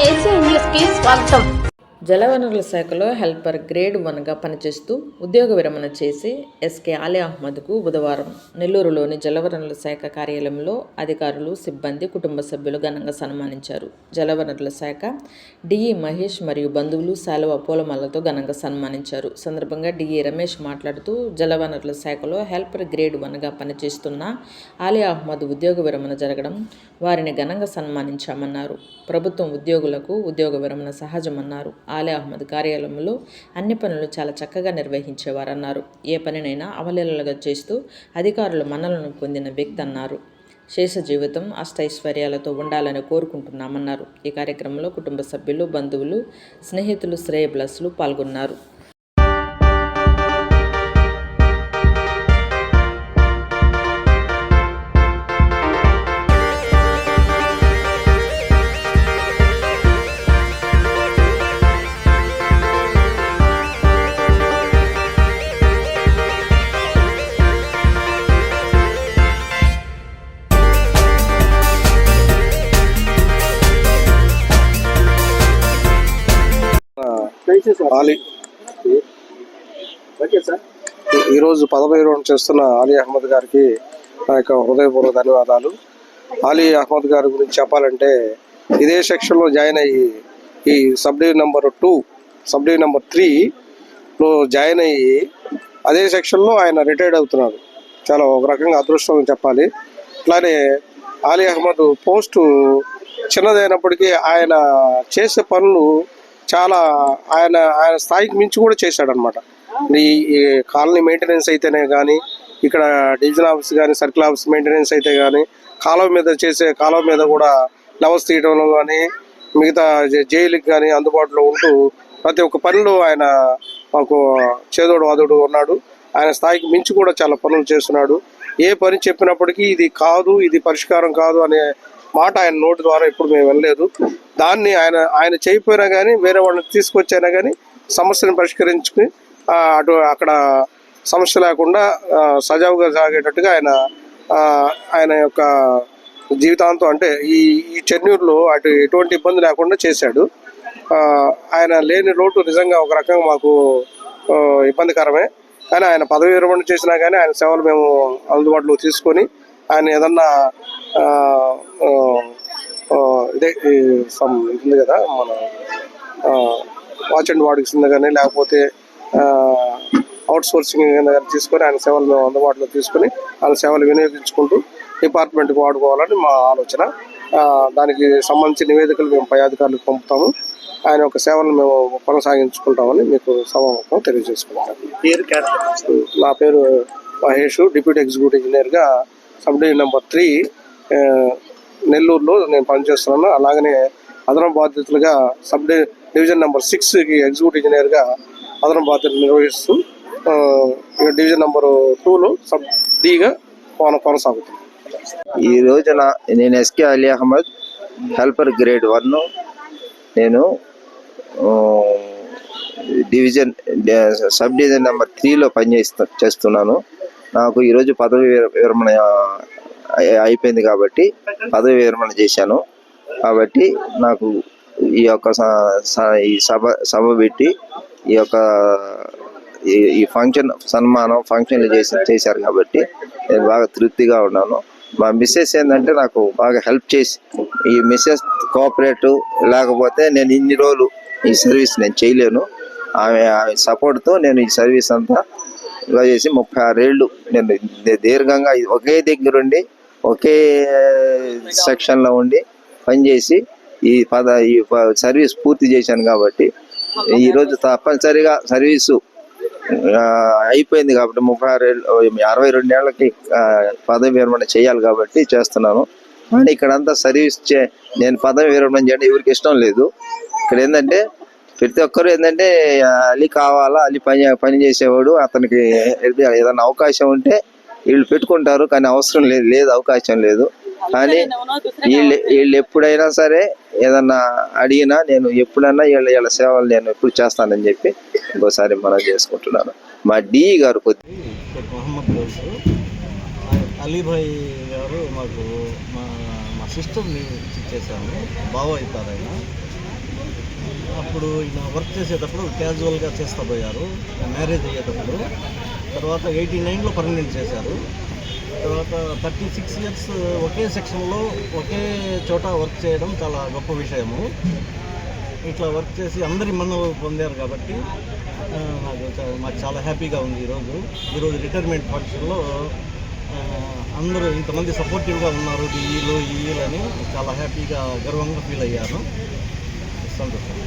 AC న్యూస్కి స్వాగతం. జలవనరుల శాఖలో హెల్పర్ గ్రేడ్ వన్గా పనిచేస్తూ ఉద్యోగ విరమణ చేసి ఎస్కే అలీ అహ్మద్కు బుధవారం నెల్లూరులోని జలవనరుల శాఖ కార్యాలయంలో అధికారులు సిబ్బంది కుటుంబ సభ్యులు ఘనంగా సన్మానించారు. జలవనరుల శాఖ డిఈ మహేష్ మరియు బంధువులు శాలువ పూలమాలతో ఘనంగా సన్మానించారు. సందర్భంగా డిఈ రమేష్ మాట్లాడుతూ జలవనరుల శాఖలో హెల్పర్ గ్రేడ్ వన్గా పనిచేస్తున్న అలీ అహ్మద్ ఉద్యోగ విరమణ జరగడం వారిని ఘనంగా సన్మానించామన్నారు. ప్రభుత్వం ఉద్యోగులకు ఉద్యోగ విరమణ సహజమన్నారు. ఆలే అహ్మద్ కార్యాలయంలో అన్ని పనులు చాలా చక్కగా నిర్వహించేవారన్నారు. ఏ పనినైనా అవలీలలుగా చేస్తూ అధికారులు మన్నలను పొందిన వ్యక్తి అన్నారు. శేష జీవితం అష్టైశ్వర్యాలతో ఉండాలని కోరుకుంటున్నామన్నారు. ఈ కార్యక్రమంలో కుటుంబ సభ్యులు బంధువులు స్నేహితులు శ్రేయబ్లస్లు పాల్గొన్నారు. ఆలీ. ఈ- ఈరోజు పదవి విరమణ చేస్తున్న అలీ అహ్మద్ గారికి నా యొక్క హృదయపూర్వక ధన్యవాదాలు. అలీ అహ్మద్ గారి గురించి చెప్పాలంటే ఇదే సెక్షన్లో జాయిన్ అయ్యి ఈ sub division number two sub division number త్రీలో జాయిన్ అయ్యి అదే సెక్షన్లో ఆయన రిటైర్డ్ అవుతున్నాడు చాలా ఒక రకంగా అదృష్టం అని చెప్పాలి. అట్లానే అలీ అహ్మద్ పోస్టు చిన్నదైనప్పటికీ ఆయన చేసే పనులు చాలా ఆయన ఆయన స్థాయికి మించి కూడా చేశాడనమాట. ఈ ఈ కాలనీ మెయింటెనెన్స్ అయితేనే కానీ ఇక్కడ డివిజన్ ఆఫీస్ కానీ సర్కిల్ ఆఫీస్ మెయింటెనెన్స్ అయితే కానీ కాలువ మీద చేసే కాలువ మీద కూడా లెవెల్స్ తీయడంలో కానీ మిగతా జైలుకి కానీ అందుబాటులో ఉంటూ ప్రతి ఒక్క పనిలో ఆయన మాకు చేదోడు వాదోడు ఉన్నాడు. ఆయన స్థాయికి మించి కూడా చాలా పనులు చేస్తున్నాడు. ఏ పని చెప్పినప్పటికీ ఇది కాదు ఇది పరిష్కారం కాదు అనే మాట ఆయన నోటి ద్వారా ఇప్పుడు మేము వినలేదు. దాన్ని ఆయన ఆయన చేయకపోయినా కానీ వేరే వాళ్ళని తీసుకొచ్చైనా కానీ సమస్యను పరిష్కరించుకుని అటు అక్కడ సమస్య లేకుండా సజావుగా సాగేటట్టుగా ఆయన ఆయన యొక్క జీవితాంతం అంటే ఈ ఈ చెన్నూరులో అటు ఎటువంటి ఇబ్బంది లేకుండా చేశాడు. ఆయన లేని లోటు నిజంగా ఒక రకంగా మాకు ఇబ్బందికరమే. కానీ ఆయన పదవి విరమణ చేసినా కానీ ఆయన సేవలు మేము అందుబాటులో తీసుకొని ఆయన ఏదన్నా ఇదే సమ్ ఇది ఉంది కదా మన వాచ్ అండ్ వార్డ్ కింద కానీ లేకపోతే అవుట్ సోర్సింగ్ కింద కానీ తీసుకొని ఆయన సేవలు మేము అందుబాటులో తీసుకొని ఆయన సేవలు వినియోగించుకుంటూ డిపార్ట్మెంట్కి వాడుకోవాలని మా ఆలోచన. దానికి సంబంధించిన నివేదికలు మేము పై అధికారులకు పంపుతాము. ఆయన యొక్క సేవలను మేము కొనసాగించుకుంటామని మీకు సభాముఖం తెలియజేసుకుంటాను. నా పేరు మహేష్ డిప్యూటీ ఎగ్జిక్యూటివ్ ఇంజనీర్గా సబ్ డివిజన్ నెంబర్ త్రీ నెల్లూరులో నేను పనిచేస్తున్నాను. అలాగనే అదనపు బాధ్యతలుగా సబ్ డివిజన్ నెంబర్ సిక్స్కి ఎగ్జిక్యూటివ్ ఇంజనీర్గా అదనపు బాధ్యతలు నిర్వహిస్తూ డివిజన్ నెంబర్ టూలో సబ్ డిగా కోన కొనసాగుతుంది. ఈ రోజున నేను SK Ali Ahmad helper grade one నేను డివిజన్ సబ్ డివిజన్ నెంబర్ త్రీలో పనిచేస్తా చేస్తున్నాను. నాకు ఈరోజు పదవి విరమణ అయిపోయింది కాబట్టి పదవి విరమణ చేశాను. కాబట్టి నాకు ఈ యొక్క స- ఈ సభ సభ పెట్టి ఈ యొక్క ఈ- ఈ ఫంక్షన్ సన్మానం ఫంక్షన్లు చేసి చేశారు కాబట్టి నేను బాగా తృప్తిగా ఉన్నాను. మా మిస్సెస్ ఏంటంటే నాకు బాగా హెల్ప్ చేసి ఈ మిస్సెస్ కోఆపరేటివ్ లేకపోతే నేను ఇన్ని రోజులు ఈ సర్వీస్ నేను చేయలేను. ఆమె ఆమె సపోర్ట్తో నేను ఈ సర్వీస్ అంతా ఇలా చేసి ముప్పై ఆరేళ్ళు నేను దీర్ఘంగా ఒకే దగ్గరుండి ఒకే సెక్షన్లో ఉండి పనిచేసి ఈ పద ఈ సర్వీస్ పూర్తి చేశాను కాబట్టి ఈరోజు తప్పనిసరిగా సర్వీసు అయిపోయింది కాబట్టి ముప్పై ఆరు ఏళ్ళు అరవై రెండేళ్ళకి పదవి విరమణ చేయాలి కాబట్టి చేస్తున్నాను. కానీ ఇక్కడంతా సర్వీస్ చే నేను పదవి విరమణ చేయడం ఎవరికి ఇష్టం లేదు. ఇక్కడ ఏంటంటే ప్రతి ఒక్కరు ఏంటంటే అలీ కావాలా అలీ పని పని చేసేవాడు అతనికి ఏదైనా అవకాశం ఉంటే వీళ్ళు పెట్టుకుంటారు కానీ అవసరం లేదు లేదు అవకాశం లేదు. కానీ వీళ్ళు వీళ్ళు ఎప్పుడైనా సరే ఏదన్నా అడిగినా నేను ఎప్పుడైనా వీళ్ళ వీళ్ళ సేవలు నేను ఎప్పుడు చేస్తానని చెప్పి ఇంకోసారి మనం చేసుకుంటున్నాను. మా డి గారు కొద్ది అలీభాయ్ గారు మాకు మా మా సిస్టర్ని చేశాము బావ అవుతారు ఆయన. అప్పుడు ఈయన వర్క్ చేసేటప్పుడు క్యాజువల్గా చేస్తా పోయారు మ్యారేజ్ అయ్యేటప్పుడు. తర్వాత ఎయిటీ నైన్లో పర్మనెంట్ చేశారు. తర్వాత థర్టీ సిక్స్ ఇయర్స్ ఒకే సెక్షన్లో ఒకే చోట వర్క్ చేయడం చాలా గొప్ప విషయము. ఇట్లా వర్క్ చేసి అందరి మన్నలు పొందారు కాబట్టి నాకు మాకు చాలా హ్యాపీగా ఉంది ఈరోజు ఈరోజు రిటైర్మెంట్ ఫంక్షన్లో అందరూ ఇంతమంది సపోర్టివ్గా ఉన్నారు డిఈలు ఈ అని చాలా హ్యాపీగా గర్వంగా ఫీల్ అయ్యాను. సంతోషం